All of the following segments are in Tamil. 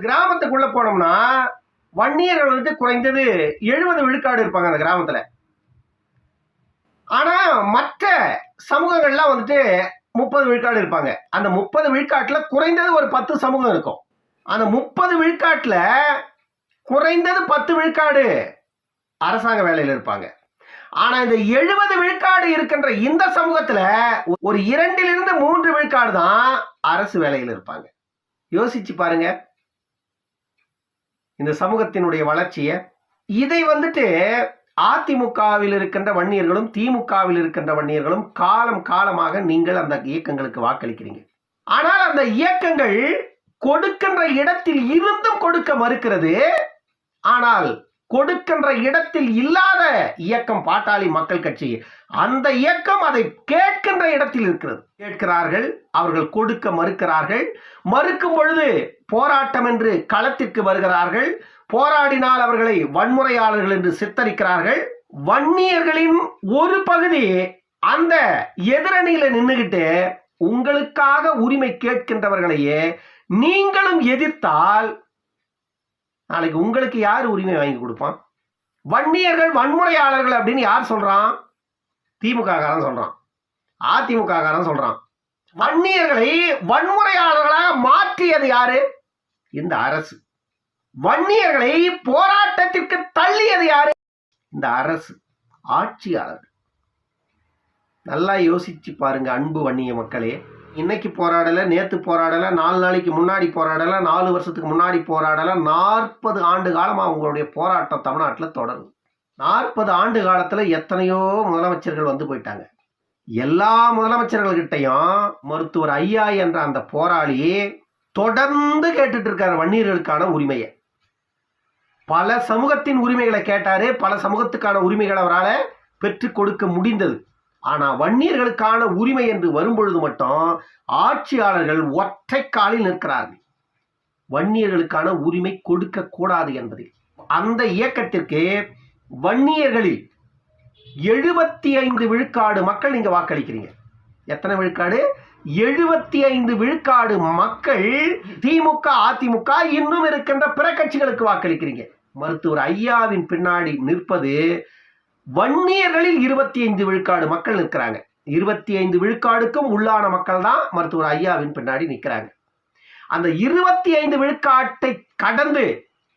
கிராமத்துக்குள்ள போனோம்னா வன்னியர்கள் வந்துட்டு குறைந்தது எழுபது விழுக்காடு இருப்பாங்க அந்த கிராமத்துல. ஆனா மற்ற சமூகங்கள்லாம் வந்துட்டு முப்பது விழுக்காடு இருப்பாங்க. அந்த முப்பது விழுக்காட்டுல குறைந்தது ஒரு பத்து சமூகம் இருக்கும். அந்த முப்பது விழுக்காட்டுல குறைந்தது பத்து விழுக்காடு அரசாங்க வேலையில் இருப்பாங்க. ஆனா இந்த எழுபது விழுக்காடு இருக்கின்ற இந்த சமூகத்துல ஒரு இரண்டிலிருந்து மூன்று விழுக்காடு தான் அரசு வேலையில் இருப்பாங்க. யோசிச்சு பாருங்க. இந்த சமூகத்தினுடைய வளர்ச்சியை இதை வந்துட்டு அதிமுகவில் இருக்கின்ற வன்னியர்களும் திமுகவில் இருக்கின்ற வன்னியர்களும் காலம் காலமாக நீங்கள் அந்த இயக்கங்களுக்கு வாக்களிக்கிறீங்க. ஆனால் அந்த இயக்கங்கள் கொடுக்கின்ற இடத்தில் இருந்தும் கொடுக்க மறுக்கிறது. ஆனால் கொடுக்கின்ற இடத்தில் இல்லாத இயக்கம் பாட்டாளி மக்கள் கட்சி. அந்த இயக்கம் அதை கேட்கின்ற இடத்தில் இருக்கிறது. கேட்கிறார்கள் அவர்கள் கொடுக்க மறுக்கிறார்கள். மறுக்கும் பொழுது போராட்டம் என்று களத்திற்கு வருகிறார்கள். போராடினால் அவர்களை வன்முறையாளர்கள் என்று சித்தரிக்கிறார்கள். வன்னியர்களின் ஒரு பகுதி அந்த எதிரணியில நின்றுகிட்டு உங்களுக்காக உரிமை கேட்கின்றவர்களையே நீங்களும் எதிர்த்தால் நாளைக்கு உங்களுக்கு யார் உரிமை வாங்கி கொடுப்பான்? வன்னியர்கள் வன்முறையாளர்கள் அப்படின்னு யார் சொல்றான்? திமுக காரன் சொல்றான். அதிமுக காரன் சொல்றான். வன்னியர்களை வன்முறையாளர்களாக மாற்றியது யாரு? இந்த அரசு. வன்னியர்களை போராட்டத்திற்கு தள்ளியது யாரு? இந்த அரசு. ஆட்சியாளர்கள். நல்லா யோசிச்சு பாருங்க அன்பு வன்னிய மக்களே. இன்னைக்கு போராடலை நேற்று போராடலை நாலு நாளைக்கு முன்னாடி போராடல நாலு வருஷத்துக்கு முன்னாடி போராடலை நாற்பது ஆண்டு காலமாக அவங்களுடைய போராட்டம் தமிழ்நாட்டில் தொடரும் நாற்பது ஆண்டு காலத்தில் எத்தனையோ முதலமைச்சர்கள் வந்து போயிட்டாங்க. எல்லா முதலமைச்சர்கள்கிட்டையும் மருத்துவர் ஐயா என்ற அந்த போராளி தொடர்ந்து கேட்டுட்டு இருக்காரு வன்னியர்களுக்கான உரிமையை. பல சமூகத்தின் உரிமைகளை கேட்டாரு பல சமூகத்துக்கான உரிமைகளை அவரால் பெற்றுக் கொடுக்க முடிந்தது. ஆனா வன்னியர்களுக்கான உரிமை என்று வரும்பொழுது மட்டும் ஆட்சியாளர்கள் ஒற்றை காலில் நிற்கிறார்கள். வன்னியர்களுக்கான உரிமை கொடுக்க கூடாது என்பதில். அந்த இயக்கத்திற்கு வன்னியர்களில் எழுபத்தி ஐந்து விழுக்காடு மக்கள் நீங்க வாக்களிக்கிறீங்க. எத்தனை விழுக்காடு? எழுபத்தி ஐந்து விழுக்காடு மக்கள் திமுக அதிமுக இன்னும் இருக்கின்ற பிற கட்சிகளுக்கு வாக்களிக்கிறீங்க. மருத்துவர் ஐயாவின் பின்னாடி நிற்பது வன்னியர்களில் இருபத்தி ஐந்து விழுக்காடு மக்கள் நிற்கிறாங்க. இருபத்தி ஐந்து விழுக்காடுக்கும் உள்ளான மக்கள் தான் மருத்துவர் ஐயாவின் பின்னாடி நிற்கிறாங்க. அந்த இருபத்தி ஐந்து விழுக்காட்டை கடந்து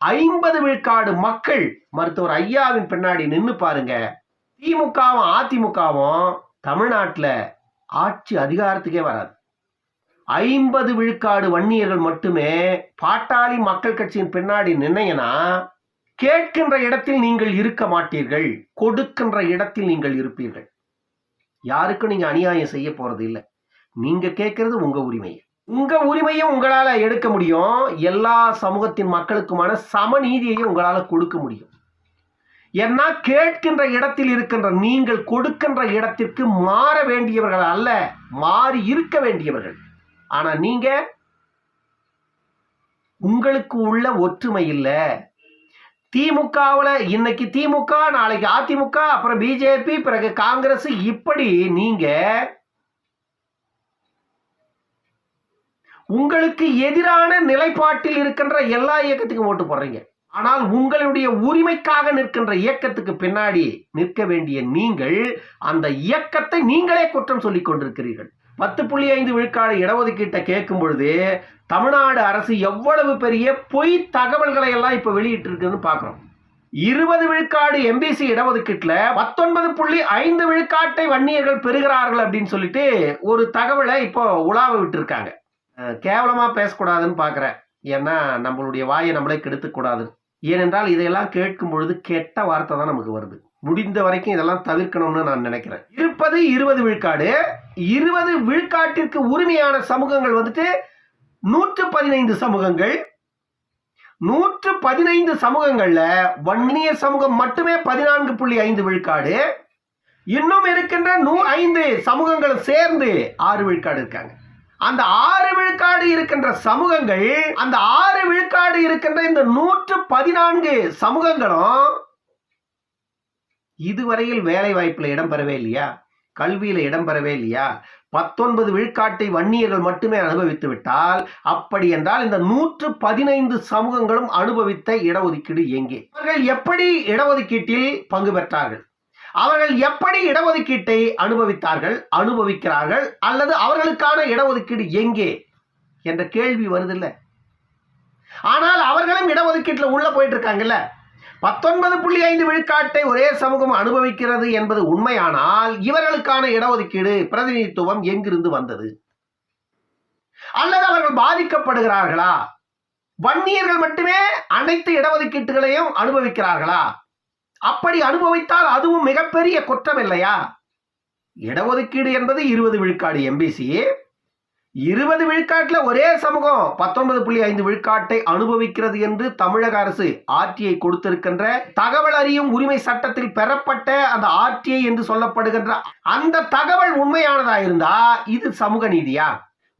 ஐம்பது விழுக்காடு மக்கள் மருத்துவர் ஐயாவின் பின்னாடி நின்று பாருங்க. திமுகவும் அதிமுகவும் தமிழ்நாட்டில் ஆட்சி அதிகாரத்துக்கே வராது. ஐம்பது விழுக்காடு வன்னியர்கள் மட்டுமே பாட்டாளி மக்கள் கட்சியின் பின்னாடி நின்னீங்கன்னா கேட்கின்ற இடத்தில் நீங்கள் இருக்க மாட்டீர்கள் கொடுக்கின்ற இடத்தில் நீங்கள் இருப்பீர்கள். யாருக்கும் நீங்க அநியாயம் செய்ய போறது இல்லை. நீங்க கேட்கறது உங்க உரிமை உங்க உரிமையும் உங்களால எடுக்க முடியும். எல்லா சமூகத்தின் மக்களுக்குமான சமநீதியையும் உங்களால கொடுக்க முடியும். ஏன்னா கேட்கின்ற இடத்தில் இருக்கின்ற நீங்கள் கொடுக்கின்ற இடத்திற்கு மாற வேண்டியவர்கள் அல்ல மாறி இருக்க வேண்டியவர்கள். ஆனா நீங்க உங்களுக்கு உள்ள ஒற்றுமை இல்லை திமுகவில் இன்னைக்கு திமுக நாளைக்கு அதிமுக அப்புறம் பிஜேபி பிறகு காங்கிரஸ். இப்படி நீங்க உங்களுக்கு எதிரான நிலைப்பாட்டில் இருக்கின்ற எல்லா இயக்கத்துக்கும் ஓட்டு போடுறீங்க. ஆனால் உங்களுடைய உரிமைக்காக நிற்கின்ற இயக்கத்துக்கு பின்னாடி நிற்க வேண்டிய நீங்கள் அந்த இயக்கத்தை நீங்களே குற்றம் சொல்லிக் கொண்டிருக்கிறீர்கள். பத்து புள்ளி ஐந்து விழுக்காடு இடஒதுக்கீட்டை கேட்கும் பொழுது தமிழ்நாடு அரசு எவ்வளவு பெரிய பொய் தகவல்களை எல்லாம் இப்போ வெளியிட்டு இருக்குன்னு இருபது விழுக்காடு எம்பிசி இடஒதுக்கீட்டில் பத்தொன்பது புள்ளி ஐந்து விழுக்காட்டை வன்னியர்கள் பெறுகிறார்கள் அப்படின்னு சொல்லிட்டு ஒரு தகவலை இப்போ உலாவ விட்டுருக்காங்க. கேவலமாக பேசக்கூடாதுன்னு பார்க்குறேன். ஏன்னா நம்மளுடைய வாயை நம்மளே கெடுத்துக்கூடாது. ஏனென்றால் இதையெல்லாம் கேட்கும் பொழுது கெட்ட வார்த்தை தான் நமக்கு வருது. முடிந்த வரைக்கும் இதெல்லாம் தவிர்க்கணும்னு நான் நினைக்கிறேன். இருப்பது இருபது விழுக்காடு இருபது விழுக்காட்டிற்கு உரிமையான சமூகங்கள் வந்துட்டு நூற்று பதினைந்து சமூகங்கள். நூற்று பதினைந்து சமூகங்கள்ல வன்னியர் சமூகம் மட்டுமே பதினான்கு புள்ளி ஐந்து விழுக்காடு. இன்னும் இருக்கின்ற நூ ஐந்து சமூகங்களும் சேர்ந்து ஆறு விழுக்காடு இருக்காங்க. அந்த ஆறு விழுக்காடு இருக்கின்ற சமூகங்கள் அந்த ஆறு விழுக்காடு இருக்கின்ற இந்த நூற்று பதினான்கு சமூகங்களும் இதுவரையில் வேலை வாய்ப்புல இடம்பெறவே இல்லையா? கல்வியில இடம்பெறவே இல்லையா? பத்தொன்பது விழுக்காட்டை வன்னியர்கள் மட்டுமே அனுபவித்து விட்டால் அப்படி என்றால் இந்த நூற்று பதினைந்து சமூகங்களும் அனுபவித்த இடஒதுக்கீடு எங்கே? அவர்கள் எப்படி இடஒதுக்கீட்டில் பங்கு பெற்றார்கள்? அவர்கள் எப்படி இடஒதுக்கீட்டை அனுபவித்தார்கள் அனுபவிக்கிறார்கள் அல்லது அவர்களுக்கான இடஒதுக்கீடு எங்கே? என்ற கேள்வி வருதில்ல. ஆனால் அவர்களும் இடஒதுக்கீட்டில் உள்ள போயிட்டு இருக்காங்கல்ல. பத்தொன்பது புள்ளி ஐந்து விழுக்காட்டை ஒரே சமூகம் அனுபவிக்கிறது என்பது உண்மையானால் இவர்களுக்கான இடஒதுக்கீடு பிரதிநிதித்துவம் எங்கிருந்து வந்தது? அல்லது அவர்கள் பாதிக்கப்படுகிறார்களா? வன்னியர்கள் மட்டுமே அனைத்து இடஒதுக்கீட்டுகளையும் அனுபவிக்கிறார்களா? அப்படி அனுபவித்தால் அதுவும் மிகப்பெரிய குற்றம் இல்லையா? இடஒதுக்கீடு என்பது இருபது விழுக்காடு எம்பிசி இருபது விழுக்காட்டில் ஒரே சமூகம் பத்தொன்பது புள்ளி ஐந்து விழுக்காட்டை அனுபவிக்கிறது என்று தமிழக அரசு ஆர்டிஐ கொடுத்திருக்கின்ற தகவல் அறியும் உரிமை சட்டத்தில் பெறப்பட்ட அந்த ஆர்டிஐ என்று சொல்லப்படுகின்ற அந்த தகவல் உண்மையானதா இருந்தா இது சமூக நீதியா?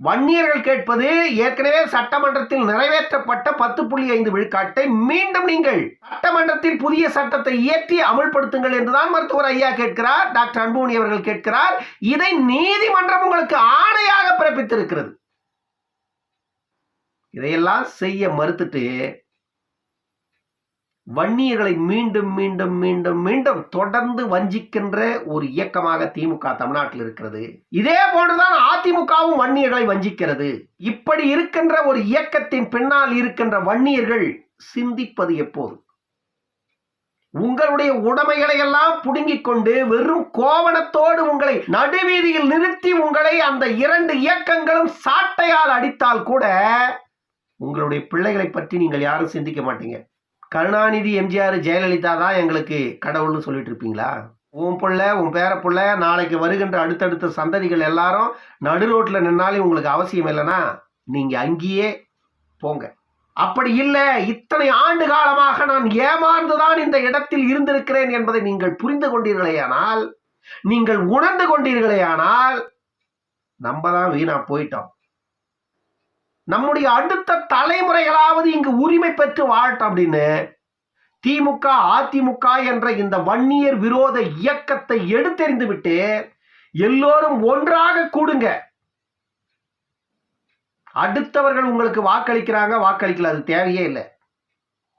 வன்னியர்கள் கேட்பது ஏற்கனவே சட்டமன்றத்தில் நிறைவேற்றப்பட்ட பத்து புள்ளி ஐந்து விழுக்காட்டை மீண்டும் நீங்கள் சட்டமன்றத்தில் புதிய சட்டத்தை இயற்றி அமல்படுத்துங்கள் என்றுதான் மருத்துவர் ஐயா கேட்கிறார். டாக்டர் அன்புமணி அவர்கள் கேட்கிறார். இதை நீதிமன்றம் உங்களுக்கு ஆணையாக பிறப்பித்திருக்கிறது. இதையெல்லாம் செய்ய மறுத்துட்டு வன்னியர்களை மீண்டும் மீண்டும் மீண்டும் மீண்டும் தொடர்ந்து வஞ்சிக்கின்ற ஒரு இயக்கமாக திமுக தமிழ்நாட்டில் இருக்கிறது. இதே போன்றுதான் அதிமுகவும் வன்னியர்களை வஞ்சிக்கிறது. இப்படி இருக்கின்ற ஒரு இயக்கத்தின் பின்னால் இருக்கின்ற வன்னியர்கள் சிந்திப்பது எப்போது? உங்களுடைய உடைமைகளை எல்லாம் புடுங்கிக் கொண்டு வெறும் கோவணத்தோடு உங்களை நடுவீதியில் நிறுத்தி உங்களை அந்த இரண்டு இயக்கங்களும் சாட்டையால் அடித்தால் கூட உங்களுடைய பிள்ளைகளை பற்றி நீங்கள் யாரும் சிந்திக்க மாட்டீங்க. கருணாநிதி எம்ஜிஆர் ஜெயலலிதா தான் எங்களுக்கு கடவுள்னு சொல்லிட்டு இருப்பீங்களா? உன் பிள்ளை உன் பேர பிள்ளை நாளைக்கு வருகின்ற அடுத்தடுத்த சந்ததிகள் எல்லாரும் நடு ரோட்டில் நின்னாலே உங்களுக்கு அவசியம் இல்லைன்னா நீங்கள் அங்கேயே போங்க. அப்படி இல்லை இத்தனை ஆண்டு காலமாக நான் ஏமாந்துதான் இந்த இடத்தில் இருந்திருக்கிறேன் என்பதை நீங்கள் புரிந்து கொண்டீர்களேயானால் நீங்கள் உணர்ந்து கொண்டீர்களேயானால் நம்ம தான் வீணா போயிட்டோம். நம்முடைய அடுத்த தலைமுறைகளாவது இங்கு உரிமை பெற்று வாழட்டும் அப்படின்னு திமுக அதிமுக என்ற இந்த வன்னியர் விரோத இயக்கத்தை எடுத்தெறிந்து விட்டு எல்லோரும் ஒன்றாக கூடுங்க. அடுத்தவர்கள் உங்களுக்கு வாக்களிக்கிறாங்க வாக்களிக்கல அது தேவையே இல்லை.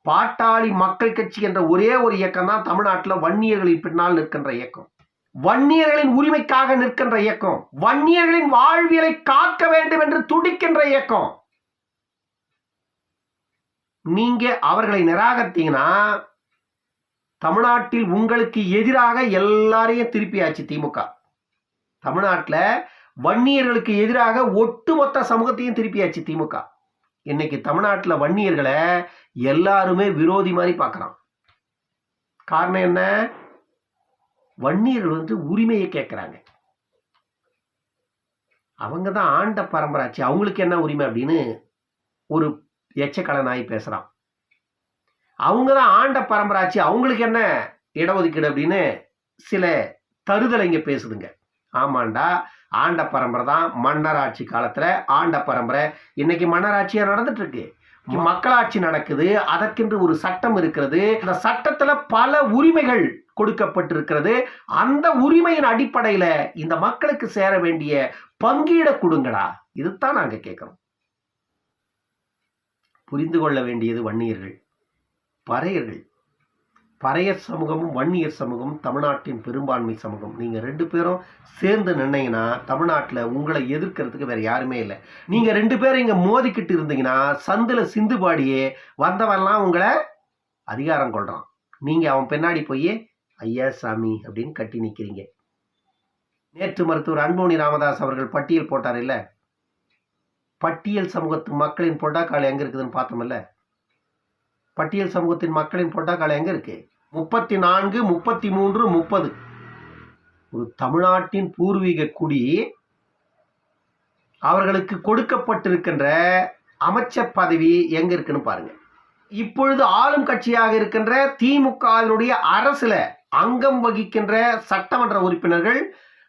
பாட்டாளி மக்கள் கட்சி என்ற ஒரே ஒரு இயக்கம் தான் தமிழ்நாட்டில் வன்னியர்களின் பின்னால் நிற்கின்ற இயக்கம். வன்னியர்களின் உரிமைக்காக நிற்கின்ற இயக்கம். வன்னியர்களின் வாழ்வியலை காக்க வேண்டும் என்று துடிக்கின்ற இயக்கம். நீங்கள் அவர்களை நிராகரித்தீங்கன்னா தமிழ்நாட்டில் உங்களுக்கு எதிராக எல்லாரையும் திருப்பியாச்சு திமுக. தமிழ்நாட்டில் வன்னியர்களுக்கு எதிராக ஒட்டுமொத்த சமூகத்தையும் திருப்பியாச்சு திமுக. இன்னைக்கு தமிழ்நாட்டில் வன்னியர்களை எல்லாருமே விரோதி மாதிரி பார்க்குறான். காரணம் என்ன? வன்னியர்கள் வந்து உரிமையை கேட்குறாங்க. அவங்க தான் ஆண்ட பரம்பராச்சு. அவங்களுக்கு என்ன உரிமை அப்படின்னு ஒரு எச்சக்கலை நாய் பேசுகிறான் அவங்க தான் ஆண்ட பரம்பராச்சு அவங்களுக்கு என்ன இடஒதுக்கீடு அப்படின்னு சில தருதலைங்க பேசுதுங்க. ஆமாண்டா ஆண்ட பரம்பரை தான் மன்னர் ஆட்சி காலத்தில் ஆண்ட பரம்பரை. இன்னைக்கு மன்னராட்சியாக நடந்துட்டு இருக்கு மக்களாட்சி நடக்குது. அதற்கென்று ஒரு சட்டம் இருக்கிறது. அந்த சட்டத்துல பல உரிமைகள் கொடுக்கப்பட்டிருக்கிறது. அந்த உரிமையின் அடிப்படையில இந்த மக்களுக்கு சேர வேண்டிய பங்கீட கொடுங்கடா. இதுதான் நாங்க கேட்கிறோம் புரிந்து கொள்ள வேண்டியது வன்னியர்கள். பறையர்கள். பறையர் சமூகமும் வன்னியர் சமூகமும் தமிழ்நாட்டின் பெரும்பான்மை சமூகம். நீங்கள் ரெண்டு பேரும் சேர்ந்து நின்னீங்கன்னா தமிழ்நாட்டில் உங்களை எதிர்க்கிறதுக்கு வேற யாருமே இல்லை. நீங்கள் ரெண்டு பேரும் இங்கே மோதிக்கிட்டு இருந்தீங்கன்னா சந்தில் சிந்து பாடியே வந்தவன்லாம் உங்களை அதிகாரம் கொள்கிறான் நீங்கள் அவன் பின்னாடி போய் ஐயா சாமி அப்படின்னு கட்டி நிற்கிறீங்க நேற்று மருத்துவர் அன்புமணி ராமதாஸ் அவர்கள் பட்டியல் போட்டார் இல்லை? பட்டியல் சமூகத்து மக்களின் பொட்டாக்கால் எங்கே இருக்குதுன்னு பார்த்தோம்ல? பட்டியல் சமூகத்தின் மக்களின் பொட்டாக்கால் எங்கே இருக்கு? முப்பத்தி நான்கு முப்பத்தி மூன்று முப்பது. ஒரு தமிழ்நாட்டின் பூர்வீக குடி அவர்களுக்கு கொடுக்கப்பட்டிருக்கின்ற அமைச்சர் பதவி எங்க இருக்குன்னு பாருங்க. இப்பொழுது ஆளும் கட்சியாக இருக்கின்ற திமுகவினுடைய அரசுல அங்கம் வகிக்கின்ற சட்டமன்ற உறுப்பினர்கள்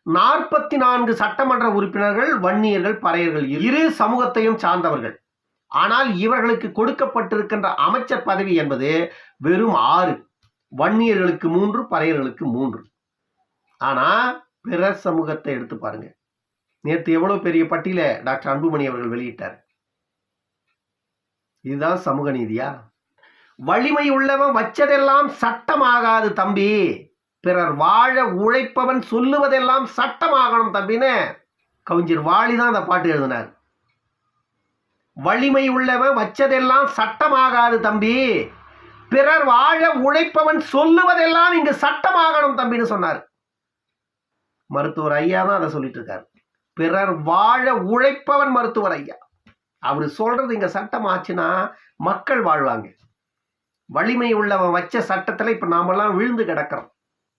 நாற்பத்தி நான்கு சட்டமன்ற உறுப்பினர்கள் வன்னியர்கள் பறையர்கள் இரு சமூகத்தையும் சார்ந்தவர்கள். ஆனால் இவர்களுக்கு கொடுக்கப்பட்டிருக்கின்ற அமைச்சர் பதவி என்பது வெறும் ஆறு. வன்னியர்களுக்கு மூன்று பறையர்களுக்கு மூன்று. ஆனா பிற சமூகத்தை எடுத்து பாருங்க. நேற்று எவ்வளவு பெரிய பட்டியல டாக்டர் அன்புமணி அவர்கள் வெளியிட்டார். இதுதான் சமூக நீதியா? வலிமை உள்ளவன் வச்சதெல்லாம் சட்டமாகாது தம்பி. பிறர் வாழ உழைப்பவன் சொல்லுவதெல்லாம் சட்டமாகணும் தம்பின்னு கவிஞர் வாலி தான் அந்த பாட்டு எழுதினார். வலிமை உள்ளவன் வச்சதெல்லாம் சட்டமாகாது தம்பி. பிறர் வாழ உழைப்பவன் சொல்லுவதெல்லாம் இங்கு சட்டமாகணும் தம்பின்னு சொன்னார். மருத்துவர் ஐயா தான் அதை சொல்லிட்டு இருக்காரு பிறர் வாழ உழைப்பவன் மருத்துவர் ஐயா. அவர் சொல்றது இங்க சட்டம் ஆச்சுன்னா மக்கள் வாழ்வாங்க. வலிமை உள்ளவன் வச்ச சட்டத்துல இப்ப நாமெல்லாம் விழுந்து கிடக்கிறோம்.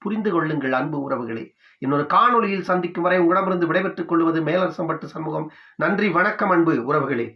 புரிந்து கொள்ளுங்கள் அன்பு உறவுகளே. இன்னொரு காணொலியில் சந்திக்கும் வரை உங்களிடமிருந்து விடைபெற்றுக் கொள்வது மேலரசம்பட்டு சமூகம் நன்றி வணக்கம் அன்பு உறவுகளே.